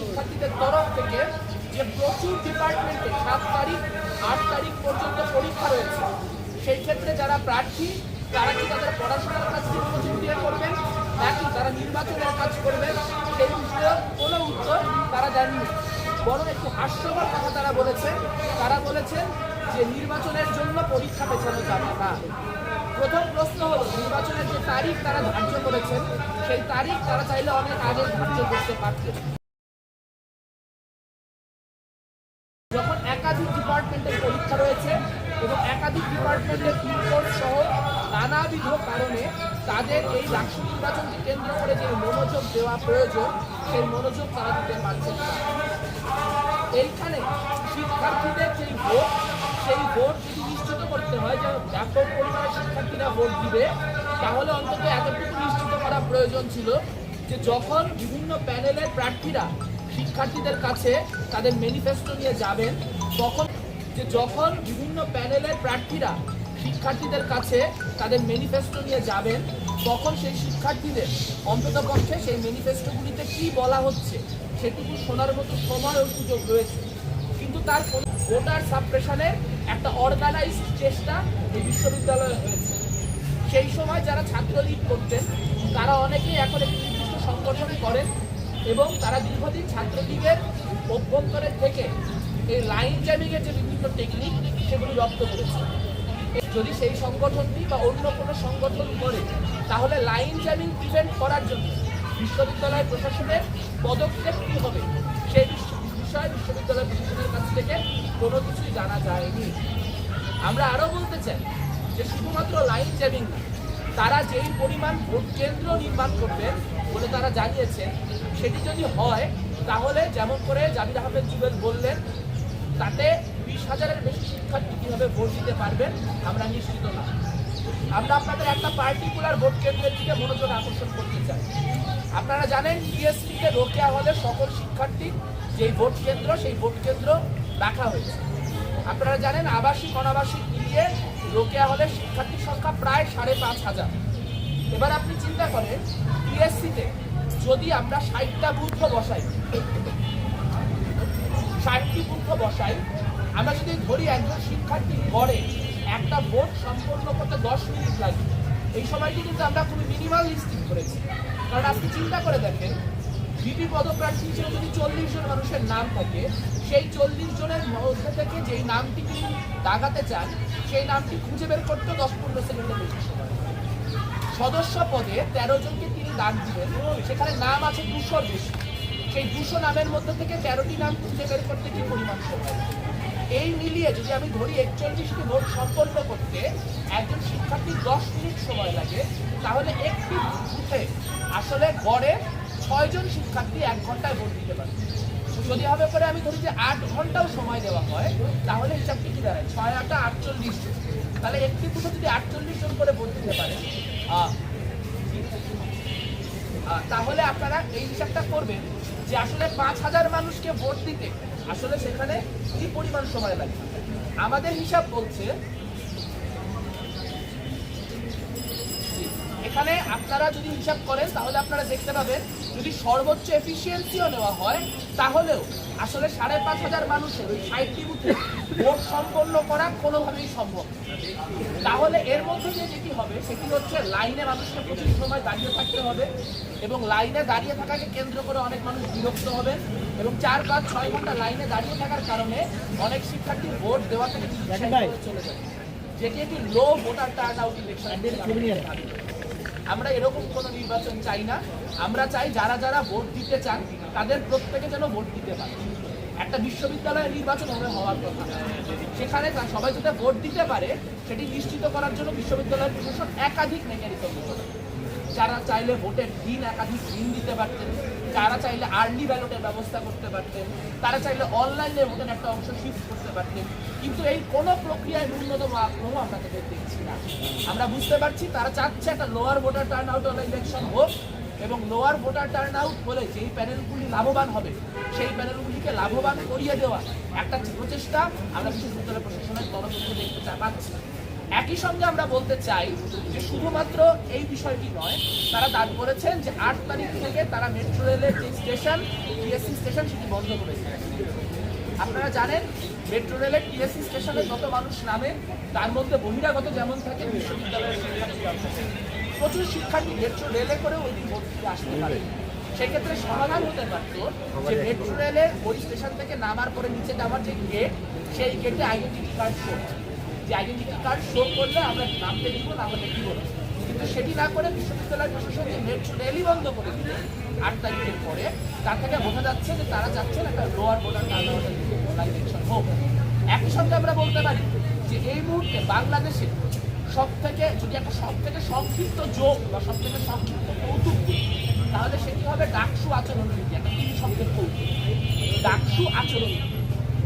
শিক্ষার্থীদের তরফ থেকে যে প্রচুর ডিপার্টমেন্টে সাত তারিখ, আট তারিখ পর্যন্ত পরীক্ষা রয়েছে। সেই ক্ষেত্রে যারা প্রার্থী, তারা কি তাদের পড়াশোনার কাজ দিয়ে করবেন? নাকি তারা নির্বাচনের কাজ করবেন? সেই বিষয়ে কোনো উত্তর তারা দেননি। বরং একটু হাস্যকর কথা তারা বলেছেন তারা বলেছেন যে নির্বাচনের জন্য পরীক্ষা পেছানো যাবে না। প্রথম প্রশ্ন হলো, নির্বাচনের যে তারিখ তারা ধার্য করেছেন, সেই তারিখ তারা চাইলে অনেক আগে ধার্য করতে পারতেন। নানাবিধ কারণে তাদের এই রাষ্ট্র নির্বাচনকে কেন্দ্র করে যে মনোযোগ দেওয়া প্রয়োজন, সেই মনোযোগ তারা দিতে পারছেন না। এইখানে শিক্ষার্থীদের যেই ভোট, সেই ভোট যদি নিশ্চিত করতে হয় যে ব্যাপক পরিমাণে শিক্ষার্থীরা ভোট দিবে, তাহলে অন্তত এতটুকু নিশ্চিত করা প্রয়োজন ছিল যে যখন বিভিন্ন প্যানেলের প্রার্থীরা শিক্ষার্থীদের কাছে তাদের ম্যানিফেস্টো নিয়ে যাবেন, তখন যে যখন বিভিন্ন প্যানেলের প্রার্থীরা শিক্ষার্থীদের কাছে তাদের ম্যানিফেস্টো নিয়ে যাবেন। তখন সেই শিক্ষার্থীদের অন্তত অন্ততপক্ষে সেই ম্যানিফেস্টোগুলিতে কি বলা হচ্ছে, সেটুকু শোনার মতো সময় ও সুযোগ রয়েছে। কিন্তু তার ভোটার সাপ্রেশনের একটা অর্গানাইজড চেষ্টা এই বিশ্ববিদ্যালয়ে হয়েছে। সেই সময় যারা ছাত্রলীগ করতেন, তারা অনেকেই এখন একটি নির্দিষ্ট সংগঠন করেন এবং তারা দীর্ঘদিন ছাত্রলীগের অভ্যন্তরের থেকে এই লাইন জ্যামিংয়ের যে বিভিন্ন টেকনিক সেগুলি রপ্ত করেছে। যদি সেই সংগঠনটি বা অন্য কোনো সংগঠন করে, তাহলে লাইন জ্যামিং প্রিভেন্ট করার জন্য বিশ্ববিদ্যালয় প্রশাসনের পদক্ষেপ কী হবে? সেই বিষয়ে বিশ্ববিদ্যালয় প্রশাসনের কাছ থেকে কোনো কিছুই জানা যায়নি। আমরা আরও বলতে চাই যে শুধুমাত্র লাইন জ্যামিং তারা যেই পরিমাণ ভোট কেন্দ্র নির্মাণ করবেন বলে তারা জানিয়েছেন সেটি যদি হয়, তাহলে যেমন করে জাবির আহমেদ জুবেল বললেন, তাতে বিশ হাজারের বেশি শিক্ষার্থী কীভাবে ভোট দিতে পারবেন, আমরা নিশ্চিত না। আমরা আপনাদের একটা পার্টিকুলার ভোট কেন্দ্রের দিকে মনোযোগ আকর্ষণ করতে চাই। আপনারা জানেন টিএসপিতে রোকেয়া হলে সকল শিক্ষার্থী যেই ভোট কেন্দ্র, সেই ভোট কেন্দ্র রাখা হয়েছে। আপনারা জানেন, আবাসিক, অনাবাসিক মিলিয়ে রোকেয়া হলে শিক্ষার্থীর সংখ্যা প্রায় সাড়ে পাঁচ হাজার। এবার আপনি চিন্তা করেন টিএসসিতে যদি আমরা ষাটটা বুথ বসাই, ষাটটি বুথ বসাই আমরা যদি ধরি একজন শিক্ষার্থী গড়ে একটা ভোট সম্পন্ন করতে দশ মিনিট লাগে। এই সময়টি কিন্তু আমরা খুবই মিনিমালিস্টিক করেছি। কারণ আপনি চিন্তা করে দেখেন বিপি পদপ্রার্থী হিসেবে যদি চল্লিশ জন মানুষের নাম থাকে, সেই চল্লিশ জনের মধ্যে থেকে যেই নামটি তিনি দাগাতে চান, সেই নামটি খুঁজে বের করতে দশ পনেরো সেকেন্ডের বেশি সময় সদস্য পদে তেরো জনকে তিনি দান দিবেন সেখানে নাম আছে দুশোর বেশি। সেই দুশো নামের মধ্যে থেকে তেরোটি নাম খুঁজে বের করতে কি পরিমাণ সময়? এই মিলিয়ে যদি আমি ধরি একচল্লিশটি ভোট সম্পন্ন করতে একজন শিক্ষার্থীর দশ মিনিট সময় লাগে, তাহলে একটি বুথে আসলে গড়ে ছয়জন শিক্ষার্থী এক ঘন্টায় ভোট দিতে পারে। যদি হবে করে আমি ধরি যে আট ঘন্টাও সময় দেওয়া হয়, তাহলে হিসাবটি কি দাঁড়ায়? ছয়, আটটা আটচল্লিশ জন। তাহলে একটি বুথে যদি আটচল্লিশ জন করে ভোট দিতে পারে তাহলে আপনারা এই হিসাবটা করবেন যে আসলে পাঁচ হাজার মানুষকে ভোট দিতে আসলে সেখানে কি পরিমাণ সময় লাগে? আমাদের হিসাব বলছে এখানে আপনারা যদি হিসাব করেন, তাহলে আপনারা দেখতে পাবেন, যদি সর্বোচ্চ এফিসিয়েন্সিও নেওয়া হয়, তাহলেও আসলে সাড়ে পাঁচ হাজার মানুষের ওই ষাটটি বুথে ভোট সম্পন্ন করা কোনোভাবেই সম্ভব না। তাহলে এর মধ্যে যে যেটি হবে সেটি হচ্ছে লাইনে মানুষকে প্রচুর সময় দাঁড়িয়ে থাকতে হবে এবং লাইনে দাঁড়িয়ে থাকাকে কেন্দ্র করে অনেক মানুষ বিরক্ত হবেন এবং চার পাঁচ ছয় ঘণ্টা লাইনে দাঁড়িয়ে থাকার কারণে অনেক শিক্ষার্থী ভোট দেওয়া থেকে চলে যাবে। যেটি একটি low voter turnout election আমরা এরকম কোনো নির্বাচন চাই না। আমরা চাই যারা যারা ভোট দিতে চান তাদের প্রত্যেকে যেন ভোট দিতে পারে। একটা বিশ্ববিদ্যালয়ের নির্বাচন হবে হওয়ার কথা। সেখানে সবাই যাতে ভোট দিতে পারে, সেটি নিশ্চিত করার জন্য বিশ্ববিদ্যালয়ের প্রশাসন একাধিক মেকানিজম যারা চাইলে ভোটের দিন একাধিক দিন দিতে পারতেন, যারা চাইলে আর্লি ব্যালটের ব্যবস্থা করতে পারতেন, তারা চাইলে অনলাইনে ভোটের একটা অংশ শিফট করতে পারতেন। কিন্তু এই কোনো প্রক্রিয়ায় ন্যূনতম আগ্রহ আমরা তাদের দেখছি না। আমরা বুঝতে পারছি তারা চাচ্ছে একটা lower voter turnout election হোক এবং লোয়ার ভোটার টার্ন আউট হলে যেই প্যানেলগুলি লাভবান হবে, সেই প্যানেলগুলিকে লাভবান করিয়ে দেওয়া একটা প্রচেষ্টা আমরা বিশ্ববিদ্যালয় প্রশাসনের তরফ থেকে দেখতে পাচ্ছি একই সঙ্গে আমরা বলতে চাই যে শুধুমাত্র এই বিষয়টি নয়, তারা দাবি করেছেন যে আট তারিখ থেকে তারা মেট্রো রেলের যে স্টেশন টিএসসি স্টেশন সেটি বন্ধ করেছে আপনারা জানেন মেট্রো রেলের টিএসসি স্টেশনে যত মানুষ নামে, তার মধ্যে বহিরাগত যেমন থাকে, বিশ্ববিদ্যালয়ের। প্রচুর শিক্ষার্থী মেট্রো রেলে করে ওই দিন ভর্তিতে আসতে পারে সেক্ষেত্রে সমাধান হতে পারত যে মেট্রো রেলের ওই স্টেশন থেকে নামার পরে নিচে যাওয়ার যে গেট সেই গেটে আইডেন্টিটি কার্ড শো যে আইডেন্টিটি কার্ড শো করলে আমরা নামতে দিব না আমরা দিব না। কিন্তু সেটি না করে বিশ্ববিদ্যালয় প্রশাসন যে মেট্রো রেলই বন্ধ করে দিল আট তারিখের পরে তার থেকে বোঝা যাচ্ছে যে তারা চাচ্ছেন একটা লোয়ার বোর্ডার ইলেকশন হোক। একই সঙ্গে আমরা বলতে পারি যে এই মুহূর্তে বাংলাদেশে সব থেকে যদি একটা সব থেকে সংক্ষিপ্ত যোগ বা সব থেকে সংক্ষিপ্ত কৌতুক তাহলে সেটি হবে? ডাকসু আচরণ বিধি একটা তিন শব্দের কৌতুক। ডাকসু আচরণবিধি।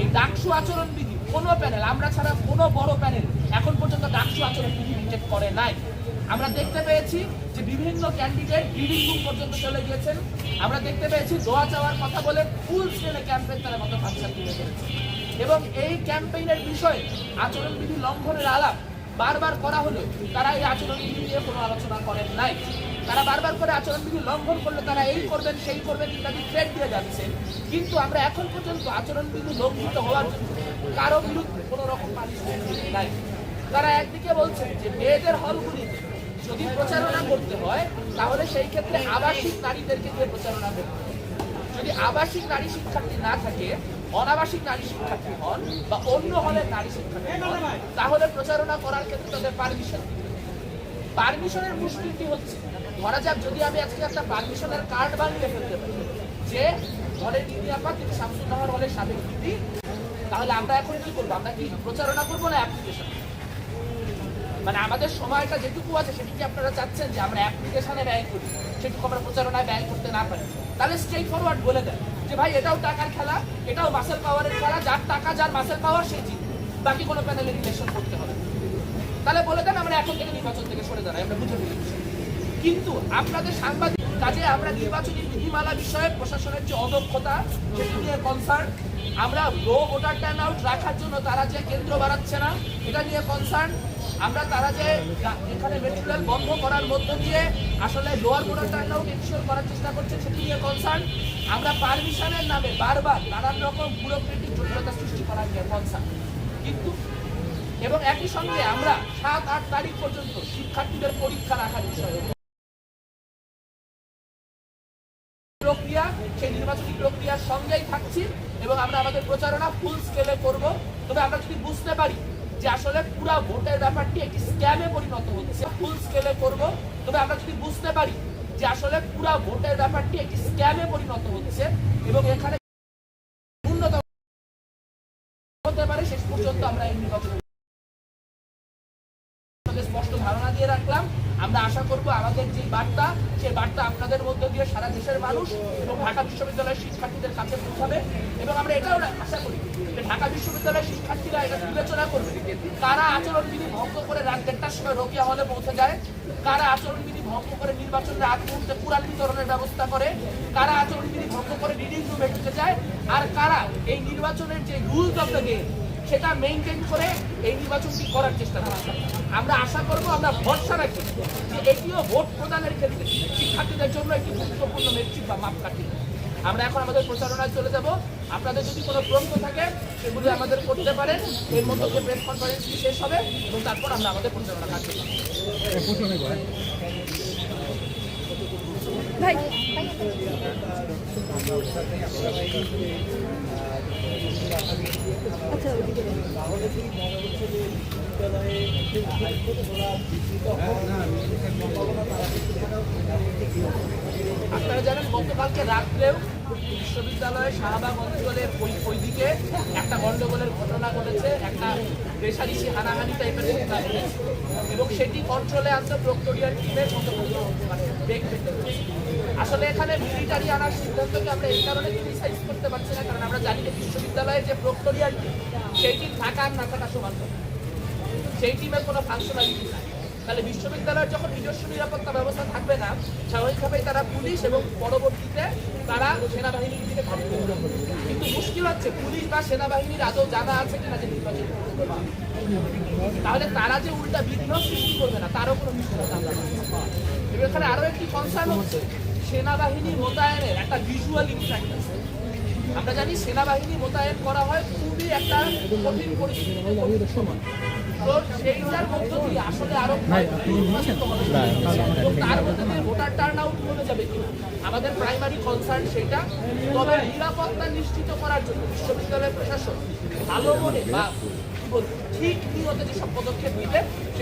এই ডাকসু আচরণ বিধি কোনো প্যানেল আমরা ছাড়া কোনো বড় প্যানেল এখন পর্যন্ত ডাকসু আচরণ বিধি রিজেক্ট করে নাই। আমরা দেখতে পেয়েছি যে বিভিন্ন ক্যান্ডিডেট রিডিং রুম পর্যন্ত চলে গিয়েছেন। আমরা দেখতে পেয়েছি দোয়া চাওয়ার কথা বলে ফুল স্কেলে ক্যাম্পেইন তারা মতো ফাংশন তুলে এবং এই ক্যাম্পেইনের বিষয়ে আচরণবিধি লঙ্ঘনের আলাপ বারবার করা হলে, তারা এই আচরণবিধি নিয়ে কোনো আলোচনা করেন নাই। তারা বারবার করে আচরণবিধি লঙ্ঘন করলে তারা এই করবেন, সেই করবেন ইত্যাদি থ্রেট দিয়ে যাচ্ছে। কিন্তু আমরা এখন পর্যন্ত আচরণবিধি লঙ্ঘিত হওয়ার জন্য কারও বিরুদ্ধে কোনো রকম পানিশমেন্ট নাই। তারা একদিকে বলছেন যে মেয়েদের হলগুলিতে যদি প্রচারণা করতে হয়, তাহলে সেই ক্ষেত্রে আবাসিক নারীদেরকে দিয়ে প্রচারণা করতে হবে। যদি আবাসিক নারী শিক্ষার্থী না থাকে অনাবাসিক নারী শিক্ষার্থী হন বা অন্য হলের নারী শিক্ষার্থী হন, তাহলে প্রচারণা করার ক্ষেত্রে তাদের পারমিশন পারমিশনের মুশকিলটি হচ্ছে? ধরা যাক যদি আমি আজকে একটা পারমিশনের কার্ড বানিয়ে ফেলতে পারি, যে হলের দিদি আপা তিনি শামসুন্নাহর হলের সাবেক দিদি তাহলে আমরা এখন কি করব? আমরা কি প্রচারণা করব না অ্যাপ্লিকেশন মানে আমাদের সময়টা যেটুকু আছে সেটুকু আপনারা চাচ্ছেন যে আমরা অ্যাপ্লিকেশনে ব্যয় করি, সেটুকু আমরা প্রচারণায় ব্যয় করতে না পারি। তাহলে স্ট্রেট ফরওয়ার্ড বলে দেন। যে ভাই, এটাও টাকার খেলা, এটাও মাসেল পাওয়ারের খেলা, যার টাকা, যার মাসেল পাওয়ার সেই জিতবে বাকি কোনো প্যানেলে রিলেশন করতে হবে। তাহলে বলে দেন, আমরা এখন থেকে নির্বাচন থেকে সরে দাঁড়াই, আমরা বুঝে ফেলি কিন্তু আপনাদের সাংবাদিক কাজে আমরা নির্বাচনী বিধিমালা বিষয়ে প্রশাসনের যে অদক্ষতা, সেটি নিয়ে কনসার্ন আমরা লো ভোটার টার্ন আউট রাখার জন্য তারা যে কেন্দ্র বাড়াচ্ছে না, এটা নিয়ে কনসার্ন আমরা তারা যে এখানে মেট্রো রেল বন্ধ করার মধ্য দিয়ে আসলে লোয়ার ভোটার টার্ন ইনশিওর করার চেষ্টা করছে, সেটি নিয়ে কনসার্ন আমরা পারমিশনের নামে বারবার নানান রকম ব্যুরোক্রেটিক জটিলতা সৃষ্টি করার নিয়ে কনসার্ন কিন্তু, এবং একই সঙ্গে আমরা সাত, আট তারিখ পর্যন্ত শিক্ষার্থীদের পরীক্ষা রাখার বিষয়ে প্রক্রিয়া, সেই নির্বাচনী প্রক্রিয়ার সঙ্গেই থাকছি এবং আমরা আমাদের প্রচারণা ফুল স্কেলে করব। তবে আমরা যদি বুঝতে পারি যে আসলে পুরো ভোটের ব্যাপারটি একটি স্ক্যামে পরিণত হচ্ছে। ফুল স্কেলে করব। তবে আমরা যদি বুঝতে পারি যে আসলে পুরো ভোটের ব্যাপারটি একটি স্ক্যামে পরিণত হচ্ছে এবং এখানে হতে পারে, শেষ পর্যন্ত আমরা এই নির্বাচন আপনাদের স্পষ্ট ধারণা দিয়ে রাখলাম। আমরা আশা করব আমাদের যে বার্তা সেই বার্তা আপনাদের মধ্যে দিয়ে সারা দেশের মানুষ এবং ঢাকা বিশ্ববিদ্যালয়ের শিক্ষার্থীদের কাছে পৌঁছাবে। এবং আমরা এটাও আশা করি যে ঢাকা বিশ্ববিদ্যালয়ের শিক্ষার্থীরা এটা বিবেচনা করবে। কারা আচরণবিধি ভঙ্গ করে রাত দেড়টার সময় রোগিয়া হলে পৌঁছে যায়? কারা আচরণবিধি ভঙ্গ করে নির্বাচনের আগ মুহূর্তে পুরান বিতরণের ব্যবস্থা করে? কারা আচরণবিধি ভঙ্গ করে রিডিং রুমে ঢুকে যায়? আর কারা এই নির্বাচনের যে রুলস অফ দ্য গেম সেটা মেনটেন করে এই নির্বাচনটি করার চেষ্টা করছে। আমরা আশা করব, আমরা ভরসা রাখি যে এটিও ভোট প্রদানের ক্ষেত্রে শিক্ষার্থীদের জন্য একটি গুরুত্বপূর্ণ মেট্রিক বা মাপকাঠি। আমরা এখন আমাদের প্রচারণায় চলে যাব। আপনাদের যদি কোনো প্রশ্ন থাকে, সেগুলি আমাদের করতে পারেন। এর মধ্যে যে প্রেস কনফারেন্সটি শেষ হবে, এবং তারপর আমরা আমাদের প্রচারণা কাজ করব। আপনারা জানেন গতকালকে রাখলেও বিশ্ববিদ্যালয়ে শাহবাগ অঞ্চলের ওই ওইদিকে একটা গন্ডগোলের ঘটনা ঘটেছে। একটা রেশারিসি হানাহানি টাইপের এবং সেটি কন্ট্রোলে আনতে প্রক্টোরিয়ার টিমের পেতে আসলে এখানে মিলিটারি আনার সিদ্ধান্তকে আমরা এই কারণে ক্রিটিসাইজ করতে পারছি না, কারণ আমরা জানি যে বিশ্ববিদ্যালয়ের যে প্রক্টোরিয়ার টিম সেই টিম থাকা আর না থাকা সমান সেই টিমের কোনো ফাংশনালিটি নাই। তাহলে বিশ্ববিদ্যালয়ের যখন নিজস্ব নিরাপত্তা ব্যবস্থা থাকবে না, স্বাভাবিকভাবেই তারা পুলিশ এবং পরবর্তীতে তারা সেনাবাহিনীর দিকে কিন্তু মুশকিল হচ্ছে, পুলিশ বা সেনাবাহিনীর আদৌ জানা আছে কিনা যে নির্বাচন তাহলে তারা যে উল্টা বিঘ্ন সৃষ্টি করবে না, তারও কোনো নিশ্চয়তা এখানে আরও একটি কনসার্ন হচ্ছে, সেনাবাহিনী মোতায়েনের একটা ভিজুয়াল ইম্প্যাক্ট আছে। আমরা জানি সেনাবাহিনী মোতায়েন করা হয় খুবই একটা কঠিন পরিস্থিতি সময় তো সেইটার মধ্য দিয়ে আসলে আরও তার মধ্যে ভোটার টার্ন আউট কমে যাবে আমাদের প্রাইমারি কনসার্ন সেটা। তবে নিরাপত্তা নিশ্চিত করার জন্য বিশ্ববিদ্যালয়ের প্রশাসন ভালো মনে বা ঠিক নিয়তে যেসব পদক্ষেপ নিতে সেই